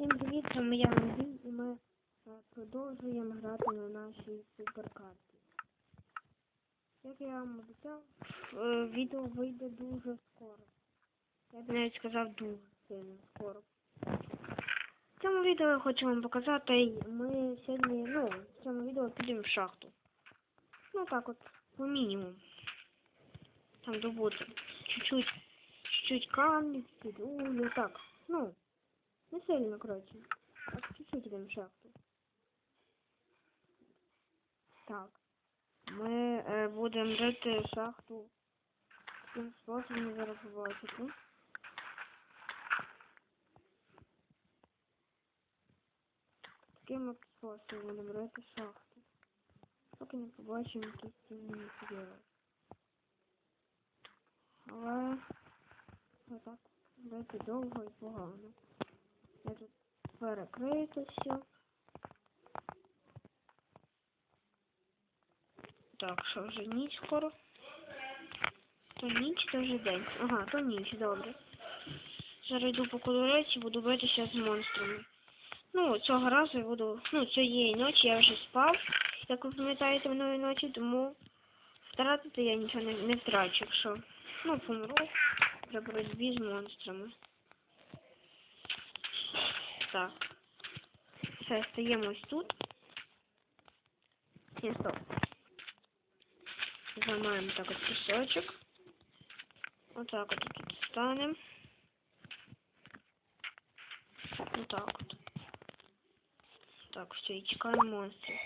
Всім привіт, вами я Андрій, і ми е, продовжуємо грати на нашій суперкарті. Як я вам обіцяв, е, відео вийде дуже скоро. Я б навіть сказав дуже сильно скоро. В цьому відео я хочу вам показати, ми сьогодні, ну, в цьому відео підемо в шахту. Ну так от, по мінімуму. Там добути чуть-чуть, чуть-чуть камнів, чуть-чуть так. Ну, не сильно, коротше. Так, чуть-чуть в шахту. Так. Ми е, будемо рити шахту. Таким способом зараз побачите. Таким от способом будемо рити шахту. Поки не побачимо якісь цінні матеріали. Але отак рити довго і погано. Тут перекрию це все. Так, що вже ніч скоро? То ніч, то вже день. Ага, то ніч, добре. Зараз йду по колореці, буду битися з монстрами. Ну, цього разу я буду, ну, цієї ночі я вже спав, як ви пам'ятаєте минулої ночі, тому втратити я нічого не, не втрачу, якщо, ну, помру при боротьбі з монстрами. Так. Все, стаємо ось тут. Ні, стоп. Зламаємо так от пісочок. Отак от тут станемо. Отак от. Так, все, і чекаємо монстрів.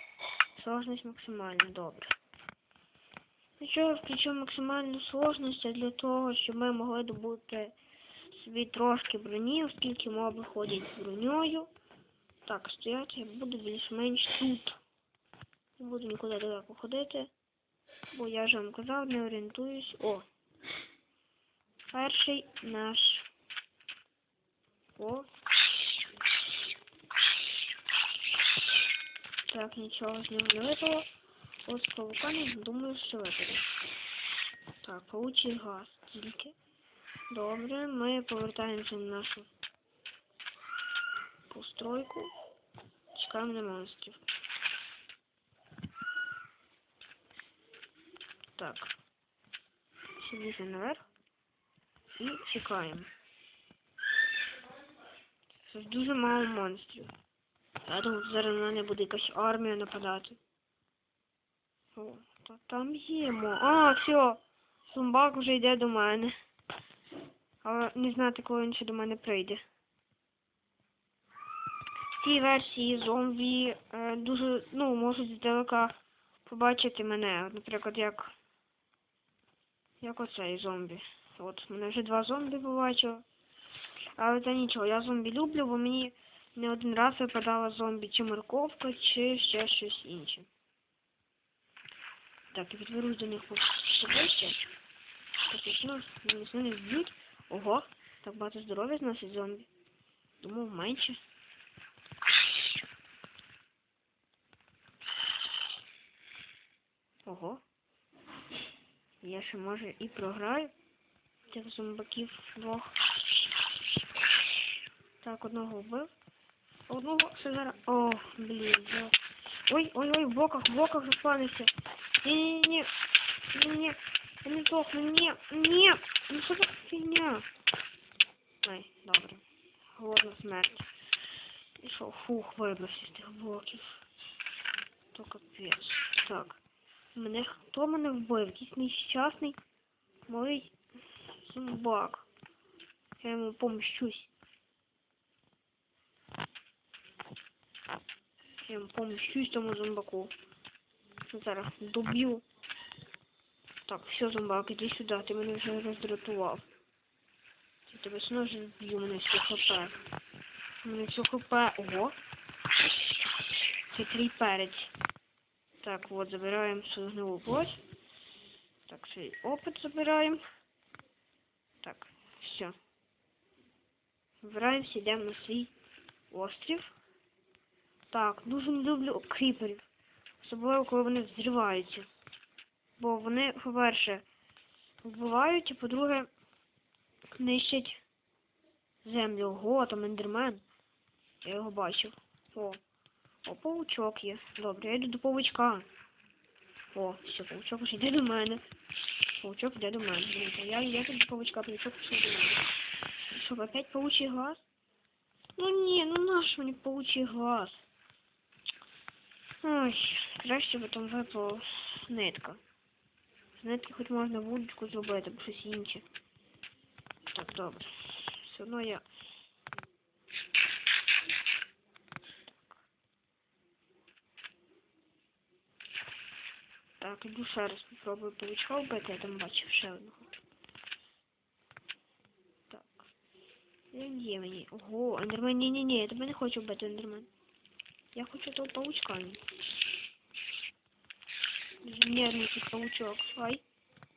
Сложність максимальна, добре. Я включу максимальну сложність для того, щоб ми могли добути собі трошки броні, оскільки моби ходять з броньою. Так, стояти я буду більш-менш тут. Не буду нікуди далеко ходити, бо я ж вам казав, не орієнтуюсь. О! Перший наш. О. Так, нічого з нього не випало. Ось павукані, думаю, що випаде. Так, паучий газ тільки. Добре, ми повертаємося на нашу постройку. Чекаємо на монстрів. Так. Сидіти наверх. І чекаємо. Щось дуже мало монстрів. Я думаю, зараз на мене буде якась армія нападати. О, та там є мо. А, все. Зомбак вже йде до мене. Але не знати, коли він ще до мене прийде. В цій версії зомбі е, дуже, ну, можуть здалека побачити мене. Наприклад, як. Як оцей зомбі. От, мене вже два зомбі побачило. Але це нічого, я зомбі люблю, бо мені не один раз випадала зомбі чи морковка, чи ще щось інше. Так, я підберусь до них поближче. Так, якщо вони не вб'ють. Ого, так багато здоров'я зносить зомбі. Думав менше. Ого. Я ще може і програю цих зомбаків двох. Так, одного вбив. Одного ще зараз. О, блін, я... Ой, ой, ой, в боках, в боках заспавнився. Ні-ні-ні. Ні-ні. Не здохну, ні, ні. Ну що за фігня? Ой, добре. Голодна смерть. І що, фух, вибрався з тих блоків. То капець. Так. Мене хто мене вбив? Якийсь нещасний малий зомбак. Я йому помщусь. Я йому помщусь тому зомбаку. Зараз доб'ю. Так, все, зомбак, іди сюди, ти мене вже роздратував. Я тебе знову ж вб'ю, мене все хп. Мене все хп. Ого. Це твій перець. Так, от, забираємо свою гнилу плоть. Так, свій опит забираємо. Так, все. Вибираємося, йдемо на свій острів. Так, дуже не люблю кріперів. Особливо, коли вони взриваються. Бо вони, по-перше, вбивають, і по-друге, нищать землю. Ого, там ендермен. Я його бачив. О. О, паучок є. Добре, я йду до паучка. О, все, паучок уже йде до мене. Паучок йде до мене. Я, я тут до паучка, паучок пішов до мене. Що, опять паучий глаз? Ну ні, ну наш мені паучий глаз. Ой, краще би там випала нитка. З нитки хоч можна вудочку зробити, або щось інше. Так, добре. Все одно я. Так, іду ще раз попробую паучка вбити, я там бачив ще одного. Так. Він є мені. Ого, ендермен, ні-ні-ні, я тебе не хочу вбити, ендермен. Я хочу того паучка. Нервний тут паучок. Ай.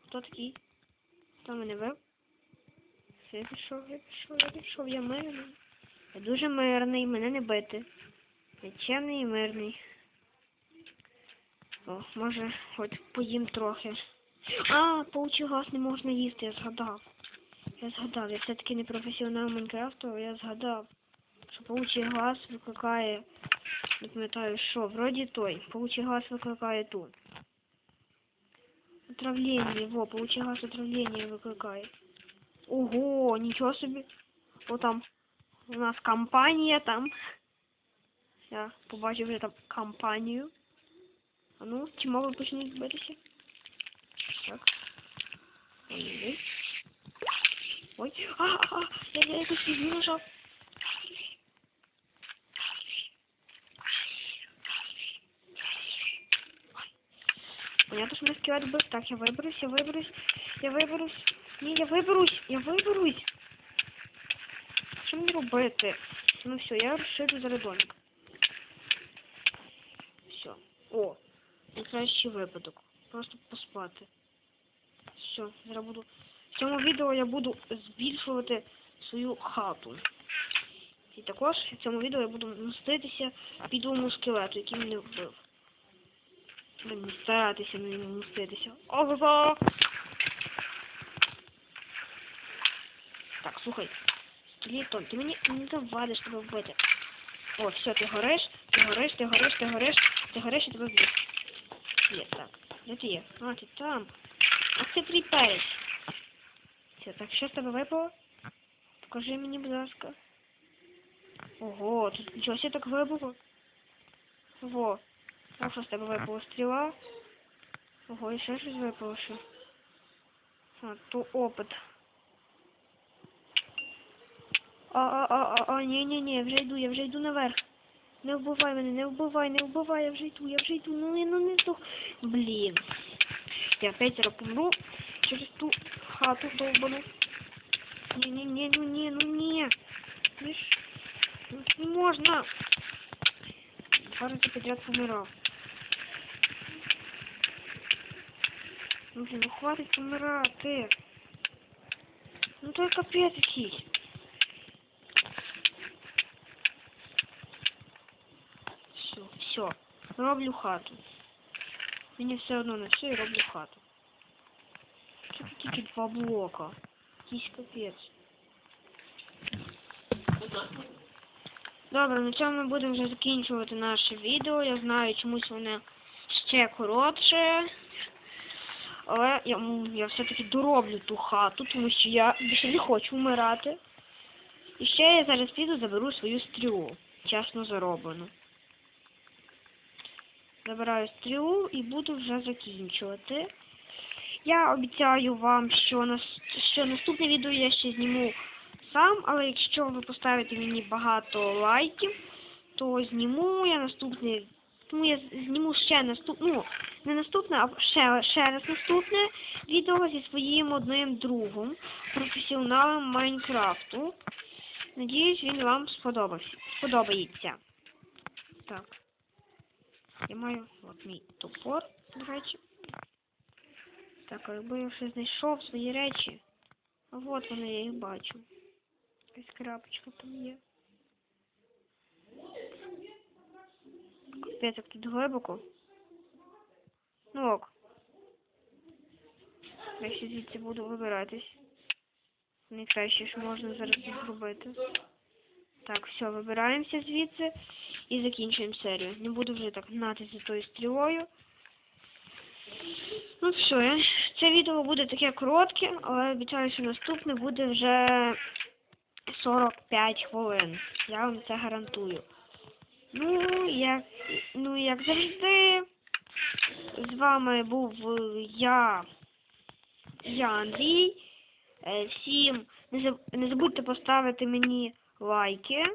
Хто такий? Хто мене вив? Я пішов, я пішов, я пішов, я мирний. Я дуже мирний, мене не бити. Я і мирний. О, може, хоч поїм трохи. А, паучий газ не можна їсти, я згадав. Я згадав, я все-таки не професіонал Майнкрафту, я згадав, що паучий газ викликає, не пам'ятаю що, вроді той, паучий газ викликає тут. Отравление, во, паучий газ отравление викликає. Ого, нічого собі. О, там у нас компанія там. Я побачив вже там компанію. А ну, чи мови почнуть битися? Так. Ой, ой. Ой, а, а, а, я, я якось фігню нажав. Що мене скелет бив. Так, я виберусь, я виберусь, я виберусь. Ні, я виберусь, я виберусь. Що мені робити? Ну все, я розширю зараз домик. Все. О, найкращий випадок. Просто поспати. Все, зараз буду. В цьому відео я буду збільшувати свою хату. І також в цьому відео я буду мститися підлому скелету, який мене вбив. Блін, старатися на ньому мститися. Ого! Так, слухай. Скелетон, ти мені не завадиш тебе вбити. О, все, ти гориш, ти гориш, ти гориш, ти гориш, ти гориш і тебе вб'ють. Є, так. Де ти є? А, ти там. А це кріперець. Все, так, що з тебе випало? Покажи мені, будь ласка. Ого, тут нічого себе так вибуло. Во. А що з тебе випало? Стріла? Ого, і ще щось випало ще. А, то опит. А, а, а, а, а, ні, ні, ні, я вже йду, я вже йду наверх. Не вбивай мене, не вбивай, не вбивай, я вже йду, я вже йду, ну не, ну не здох. Блін. Я зараз помру через ту хату довбану. Ні, ні, ні, ну ні, ну ні. Ну ну не можна. Два рази підряд помирав. Блін, ну хватить помирати. Ну то капець якийсь. Все, все. Роблю хату. Мені все одно на все і роблю хату. Це тільки два блока. Якийсь капець. Добре, на цьому ми будемо вже закінчувати наше відео. Я знаю, чомусь воно ще коротше. Але я, я все-таки дороблю ту хату, тому що я більше не хочу вмирати. І ще я зараз піду заберу свою стрілу. Чесно зароблену. Забираю стрілу і буду вже закінчувати. Я обіцяю вам, що, нас, що наступне відео я ще зніму сам, але якщо ви поставите мені багато лайків, то зніму я наступне. Тому я зніму ще наступне, ну, не наступне, а ще, ще раз наступне відео зі своїм одним другом, професіоналом Майнкрафту. Надіюсь, він вам сподобається. Так. Я маю от мій топор, до речі. Так, якби я вже знайшов свої речі. А от вони, я їх бачу. Якась крапочка там є. Капець, як тут глибоко. Ну ок. Я ще звідси буду вибиратись. Найкраще, що можна зараз зробити. Так, все, вибираємося звідси і закінчуємо серію. Не буду вже так гнати за тою стрілою. Ну все, це відео буде таке коротке, але обіцяю, що наступне буде вже 45 хвилин. Я вам це гарантую. Ну, як, ну, як завжди, з вами був е, я, я Андрій. Е, Всім не забудьте поставити мені лайки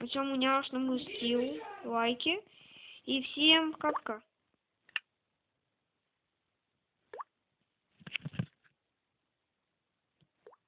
на цьому няшному стілу. Лайки. І всім капка.